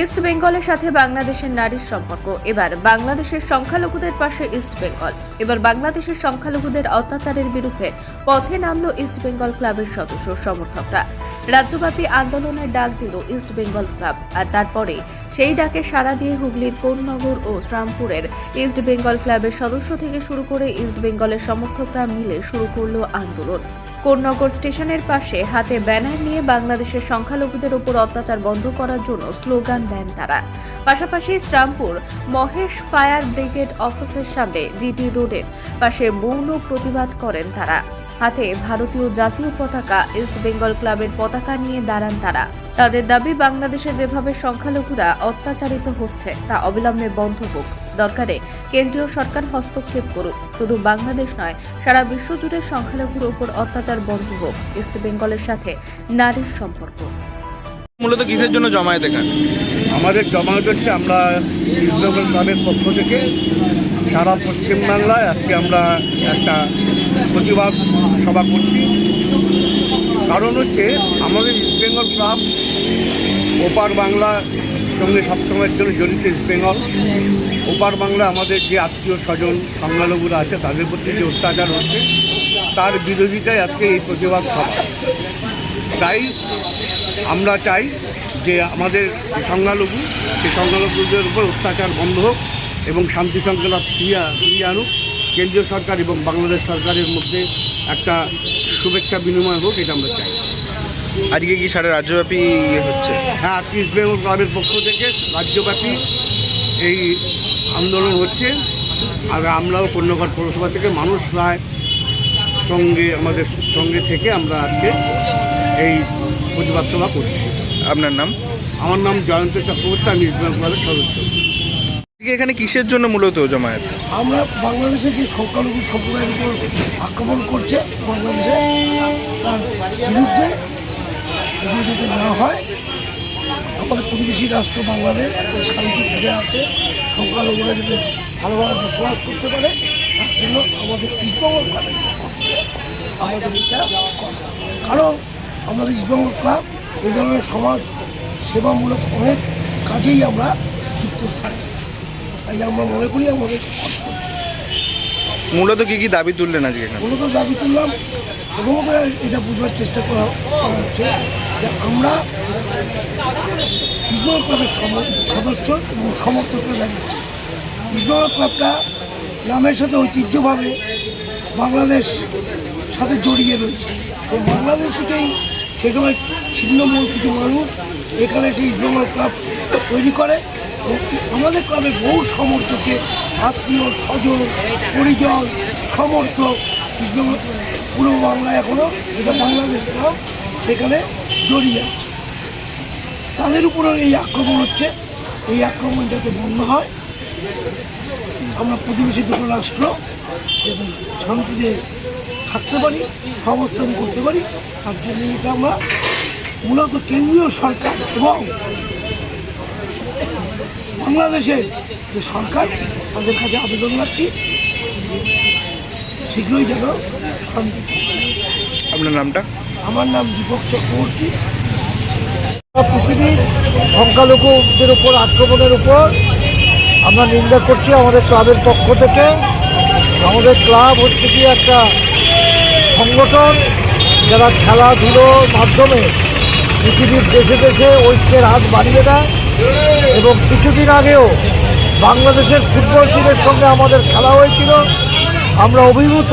East বেঙ্গলের সাথে বাংলাদেশের নারীর সম্পর্ক। এবার বাংলাদেশের সংখ্যালঘুদের পাশে ইস্ট বেঙ্গল এবার বাংলাদেশের সংখ্যালঘুদের অত্যাচারের বিরুদ্ধে পথে নামলো ইস্ট বেঙ্গল ক্লাবের সদস্য সমর্থকরা। রাজ্যব্যাপী আন্দোলনের ডাক দিল ইস্ট বেঙ্গল ক্লাব আর তারপরে সেই ডাকে সাড়া দিয়ে হুগলির কোন্নগর ও শ্রামপুরের ইস্ট বেঙ্গল ক্লাবের সদস্য থেকে শুরু করে ইস্ট বেঙ্গলের সমর্থকরা মিলে শুরু করল আন্দোলন। কোন্নগর স্টেশনের পাশে হাতে ব্যানার নিয়ে বাংলাদেশের সংখ্যালঘুদের উপর অত্যাচার বন্ধ করার জন্য স্লোগান দেন তারা। পাশাপাশি শ্রামপুর মহেশ ফায়ার ব্রিগেড অফিসের সামনে জিটি রোডের পাশে মৌন প্রতিবাদ করেন তারা। হাতে ভারতীয় জাতীয় পতাকা ইস্ট বেঙ্গল ক্লাবের পতাকা নিয়ে দাঁড়ান তারা। তাদের দাবি বাংলাদেশে যেভাবে সংখ্যালঘুরা অত্যাচারিত হচ্ছে তা অবিলম্বে বন্ধ হোক। দরকারে কেন্দ্রীয় সরকার হস্তক্ষেপ করুক। শুধু বাংলাদেশ নয় সারা বিশ্ব জুড়ে সংখ্যালঘুর উপর অত্যাচার বন্ধ হোক। ইস্ট বেঙ্গলের সাথে নারীর সম্পর্ক। মূলত কিসের জন্য জমায়েত এখানে? আমাদের জমায়েত হচ্ছে আমরা ইসলামের ক্লাবের পক্ষ থেকে সারা পশ্চিমবাংলায় আজকে আমরা একটা প্রতিবাদ সভা করছি। কারণ হচ্ছে আমাদের ইস্ট বেঙ্গল ক্লাব ওপার বাংলার সঙ্গে সবসময়ের জন্য জড়িত ইস্ট বেঙ্গল ওপার বাংলা আমাদের যে আত্মীয় স্বজন সংখ্যালঘুরা আছে, তাদের প্রতি যে অত্যাচার হচ্ছে, তার বিরোধিতায় আজকে এই প্রতিবাদ সভা। তাই আমরা চাই যে আমাদের সংখ্যালঘু, সেই সংখ্যালঘুদের উপর অত্যাচার বন্ধ হোক এবং শান্তি শৃঙ্খলা ফিরিয়ে ফিরিয়ে আনুক। কেন্দ্রীয় সরকার এবং বাংলাদেশ সরকারের মধ্যে একটা শুভেচ্ছা বিনিময় হোক এটা আমরা চাই। আজকে কি সারা রাজ্যব্যাপী ইয়ে হচ্ছে? হ্যাঁ আজকে ইস্ট বেঙ্গল ক্লাবের পক্ষ থেকে রাজ্যব্যাপী এই আন্দোলন হচ্ছে। আর আমরাও কন্যাগর পৌরসভা থেকে মানুষ রায় সঙ্গে আমাদের সঙ্গে থেকে আমরা আজকে এই প্রতিবাদ সভা করছি। আপনার নাম? আমার নাম জয়ন্ত চক্রবর্তী আমি ইস্ট বেঙ্গল ক্লাবের সদস্য। এখানে কিসের জন্য মূলত জমায়েত? আমরা বাংলাদেশে যে সংখ্যালঘু সম্প্রদায়ের উপর আক্রমণ করছে, বাংলাদেশে তার বিরুদ্ধে যাতে না হয়, আমাদের প্রতিবেশী রাষ্ট্র বাংলাদেশ শান্তি ফিরে আসে সংখ্যালঘুরা যাতে ভালোভাবে বসবাস করতে পারে, তার জন্য আমাদের ইস্টবেঙ্গল ক্লাবের আমাদের এটা কারণ আমাদের ইস্টবেঙ্গল ক্লাব এই ধরনের সমাজ সেবামূলক অনেক কাজেই আমরা যুক্ত থাকি। আমরা মনে করি আমাদের মূলত কি কি দাবি তুললেন আজকে মূলত দাবি তুললাম প্রথমত এটা বুঝবার চেষ্টা করা হচ্ছে যে আমরা ইসমাল ক্লাবের সদস্য এবং সমর্থকরা দাঁড়িয়েছি ইসমাল ক্লাবটা গ্রামের সাথে ঐতিহ্যভাবে বাংলাদেশ সাথে জড়িয়ে রয়েছে। তো বাংলাদেশ থেকেই সে সময় ছিন্নমূল কিছু মানুষ এখানে সেই ইসমাল ক্লাব তৈরি করে। আমাদের ক্লাবের বহু সমর্থককে আত্মীয় স্বজন, পরিজন, সমর্থক ইসলাম পুরো বাংলায় এখনও যেটা বাংলাদেশ ক্লাব সেখানে জড়িয়ে আছে। তাদের উপরেও এই আক্রমণ হচ্ছে। এই আক্রমণ যাতে বন্ধ হয়, আমরা প্রতিবেশী দুটো রাষ্ট্র যাতে শান্তিতে থাকতে পারি, অবস্থান করতে পারি, তার জন্য এটা আমরা মূলত কেন্দ্রীয় সরকার এবং বাংলাদেশের যে সরকার তাদের কাছে আবেদন রাখছি। শীঘ্রই যেন শান্তি আপনার নামটা? আমার নাম দীপক চক্রবর্তী। পৃথিবীর সংখ্যালঘুদের উপর আক্রমণের উপর আমরা নিন্দা করছি আমাদের ক্লাবের পক্ষ থেকে। আমাদের ক্লাব হচ্ছে কি একটা সংগঠন যারা খেলাধুলোর মাধ্যমে পৃথিবীর দেশে দেশে ঐক্যের হাত বাড়িয়ে দেয়। এবং কিছুদিন আগেও বাংলাদেশের ফুটবল টিমের সঙ্গে আমাদের খেলা হয়েছিল। আমরা অভিভূত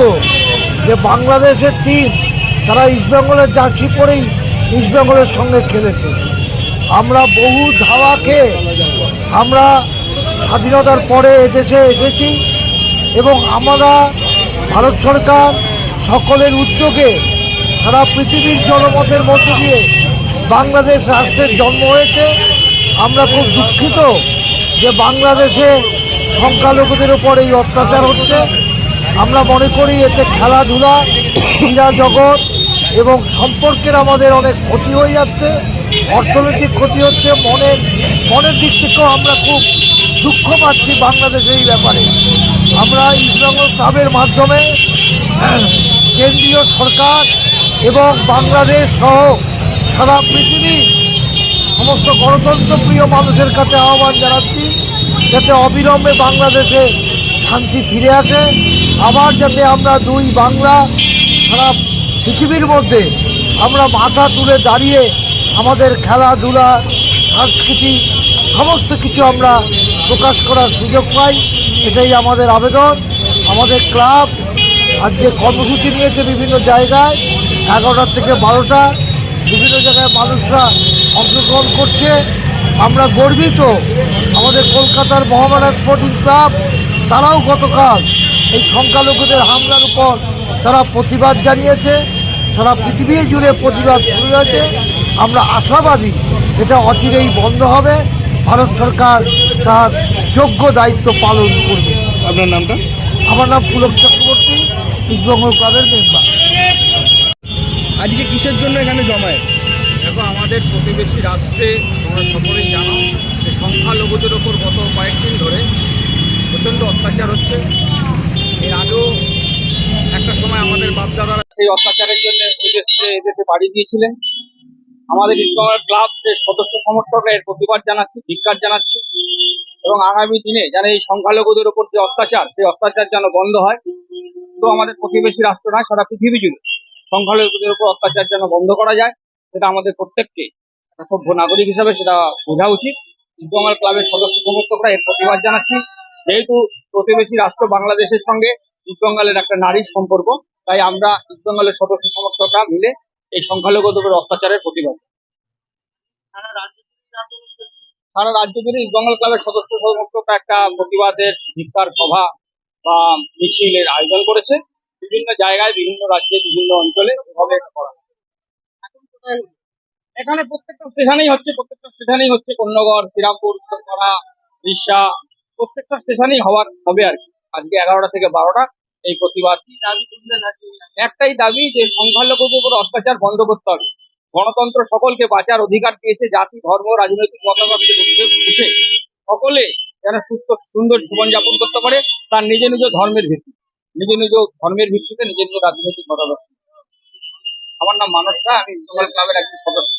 যে বাংলাদেশের টিম তারা ইস্টবেঙ্গলের জার্সি পরেই ইস্টবেঙ্গলের সঙ্গে খেলেছে। আমরা বহু ধাওয়া খেয়ে আমরা স্বাধীনতার পরে এদেশে এসেছি এবং আমরা ভারত সরকার সকলের উদ্যোগে সারা পৃথিবীর জনমতের মধ্য দিয়ে বাংলাদেশ রাষ্ট্রের জন্ম হয়েছে। আমরা খুব দুঃখিত যে বাংলাদেশে সংখ্যালঘুদের উপর এই অত্যাচার হচ্ছে। আমরা মনে করি এতে খেলাধুলা, ক্রীড়া জগৎ এবং সম্পর্কের আমাদের অনেক ক্ষতি হয়ে যাচ্ছে, অর্থনৈতিক ক্ষতি হচ্ছে, মনের মনের দিক থেকেও আমরা খুব দুঃখ পাচ্ছি বাংলাদেশের এই ব্যাপারে। আমরা ইসলাম ক্লাবের মাধ্যমে কেন্দ্রীয় সরকার এবং বাংলাদেশ সহ সারা পৃথিবী সমস্ত গণতন্ত্র প্রিয় মানুষের কাছে আহ্বান জানাচ্ছি, যাতে অবিলম্বে বাংলাদেশে শান্তি ফিরে আসে। আবার যাতে আমরা দুই বাংলা সারা পৃথিবীর মধ্যে আমরা মাথা তুলে দাঁড়িয়ে আমাদের খেলাধুলা সংস্কৃতি সমস্ত কিছু আমরা প্রকাশ করার সুযোগ পাই, এটাই আমাদের আবেদন। আমাদের ক্লাব আজকে কর্মসূচি নিয়েছে বিভিন্ন জায়গায় এগারোটার থেকে বারোটা। বিভিন্ন জায়গায় মানুষরা অংশগ্রহণ করছে। আমরা গর্বিত। আমাদের কলকাতার মোহামেডান স্পোর্টিং ক্লাব তারাও গতকাল এই সংখ্যালঘুদের হামলার উপর তারা প্রতিবাদ জানিয়েছে। সারা পৃথিবী জুড়ে প্রতিবাদ শুরু হয়েছে। আমরা আশাবাদী এটা অচিরেই বন্ধ হবে। ভারত সরকার তার যোগ্য দায়িত্ব পালন করবে। আপনার নামটা? আমার নাম পুলক চক্রবর্তী ইস্টবেঙ্গল ক্লাবের মেম্বার। আজকে কিসের জন্য এখানে জমায়েত? দেখো আমাদের প্রতিবেশী রাষ্ট্রে তোমরা সকলেই জানো যে সংখ্যালঘুদের ওপর গত কয়েকদিন ধরে প্রচণ্ড অত্যাচার হচ্ছে। এর আগেও একটা সময় আমাদের বাপদাদারা সেই অত্যাচারের জন্য এদেশে বাড়ি দিয়েছিলেন। আমাদের ইসলামের ক্লাব যে সদস্য সমর্থকরা এর প্রতিবাদ জানাচ্ছি ধিক্কার জানাচ্ছি। এবং আগামী দিনে যেন এই সংখ্যালঘুদের ওপর যে অত্যাচার সেই অত্যাচার যেন বন্ধ হয়। তো আমাদের প্রতিবেশী রাষ্ট্র নয় সারা পৃথিবী জুড়ে। সংখ্যালঘুদের উপর অত্যাচার যেন বন্ধ করা যায় সেটা আমাদের প্রত্যেককে একটা সভ্য নাগরিক হিসাবে সেটা বোঝা উচিত। ইস্টবেঙ্গল ক্লাবের সদস্য সমর্থকরা এর প্রতিবাদ জানাচ্ছি। যেহেতু প্রতিবেশী রাষ্ট্র বাংলাদেশের সঙ্গে ইস্টবেঙ্গলের একটা নারীর সম্পর্ক তাই আমরা ইস্টবেঙ্গলের সদস্য সমর্থকরা মিলে এই সংখ্যালঘুদের অত্যাচারের প্রতিবাদ। সারা রাজ্য জুড়ে ইস্টবেঙ্গল ক্লাবের সদস্য সমর্থকরা একটা প্রতিবাদের ধিক্কার সভা বা মিছিলের আয়োজন করেছে। বিভিন্ন জায়গায় বিভিন্ন রাজ্যে বিভিন্ন অঞ্চলে এভাবে করা এখানে প্রত্যেকটা স্টেশনেই হচ্ছে প্রত্যেকটা স্টেশনেই হচ্ছে কন্যগড় শ্রীরামপুর উত্তরপাড়া রিসা প্রত্যেকটা স্টেশনেই হওয়ার হবে আর কি। আজকে এগারোটা থেকে বারোটা এই প্রতিবাদ একটাই দাবি যে সংখ্যালঘুদের উপর অত্যাচার বন্ধ করতে হবে। গণতন্ত্র সকলকে বাঁচার অধিকার দিয়েছে জাতি ধর্ম রাজনৈতিক মতামত উঠে উঠে। সকলে যেন সুস্থ সুন্দর জীবনযাপন করতে পারে তার নিজ নিজ ধর্মের ভিত্তি নিজ নিজ ধর্মের ভিত্তিতে নিজের নিজ রাজনৈতিক মতাদর্শ আমার নাম মানস আমি ইস্টবেঙ্গল ক্লাবের একজন সদস্য।